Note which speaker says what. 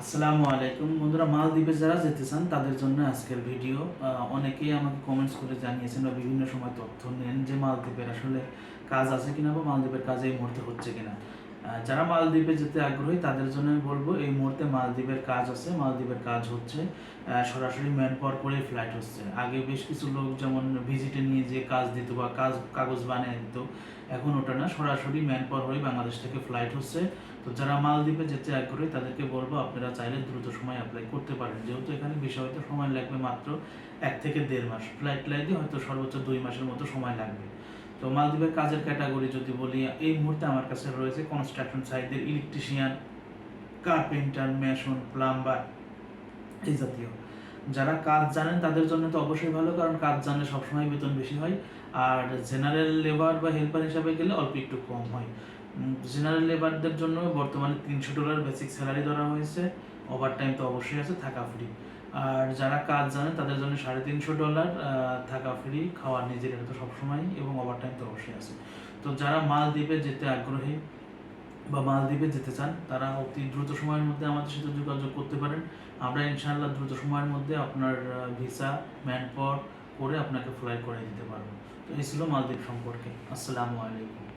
Speaker 1: আসসালামু আলাইকুম। বন্ধুরা, মালদ্বীপে যারা যেতে চান, তাদের জন্য আজকের ভিডিও অনেকেই আমাকে কমেন্টস করে জানিয়েছেন বা বিভিন্ন সময় তথ্য নেন যে মালদ্বীপের আসলে কাজ আছে কিনা বা মালদ্বীপের কাজ এই মুহূর্তে হচ্ছে কিনা। যারা মালদ্বীপে যেতে আগ্রহী, তাদের জন্য আমি বলব, এই মুহূর্তে মালদ্বীপের কাজ আছে, মালদ্বীপের কাজ হচ্ছে সরাসরি ম্যান পাওয়ার করে ফ্লাইট হচ্ছে। আগে বেশ কিছু লোক যেমন ভিজিটে নিয়ে যে কাজ দিত বা কাজ, কাগজ বানিয়ে দিত, এখন ওটা না, সরাসরি ম্যান পাওয়ার হয়ে বাংলাদেশ থেকে ফ্লাইট হচ্ছে। তো যারা মালদ্বীপে যেতে আগ্রহী, তাদেরকে বলব, আপনারা চাইলে দ্রুত সময় অ্যাপ্লাই করতে পারেন। যেহেতু এখানে বিষয় সময় লাগবে মাত্র এক থেকে দেড় মাস। ফ্লাইট লাইনে হয়তো সর্বোচ্চ দুই মাসের মতো সময় লাগবে। তো মালদ্বীপের কাজের ক্যাটাগরি যদি বলি, এই মুহূর্তে আমার কাছে রয়েছে কনস্ট্রাকশন সাইডের ইলেকট্রিশিয়ান কার্পেন্টার মেশন প্লাম্বার এই জাতীয়। যারা কাজ জানেন তাদের জন্য তো অবশ্যই ভালো, কারণ কাজ জানলে সবসময় বেতন বেশি হয়। আর জেনারেল লেবার বা হেল্পার হিসাবে গেলে অল্প একটু কম হয়। জেনারেল লেবারদের জন্য বর্তমানে তিনশো ডলার বেসিক স্যালারি ধরা হয়েছে। ওভার টাইম তো অবশ্যই আছে, থাকা ফ্রি আর যারা কাজ জানে, তাদের জন্য সাড়ে তিনশো ডলার থাকা ফ্রি খাওয়ার নিজের এটা তো সবসময় এবং ওভার টাইম তো অবশ্যই আছে। তো যারা মালদ্বীপে যেতে আগ্রহী বা মালদ্বীপে যেতে চান, তারা অতি দ্রুত সময়ের মধ্যে আমাদের সাথে যোগাযোগ করতে পারেন। আমরা ইনশাআল্লাহ দ্রুত সময়ের মধ্যে আপনার ভিসা ম্যান করে আপনাকে ফ্লাই করে দিতে পারব। তো এই ছিল মালদ্বীপ সম্পর্কে। আসসালামু আলাইকুম।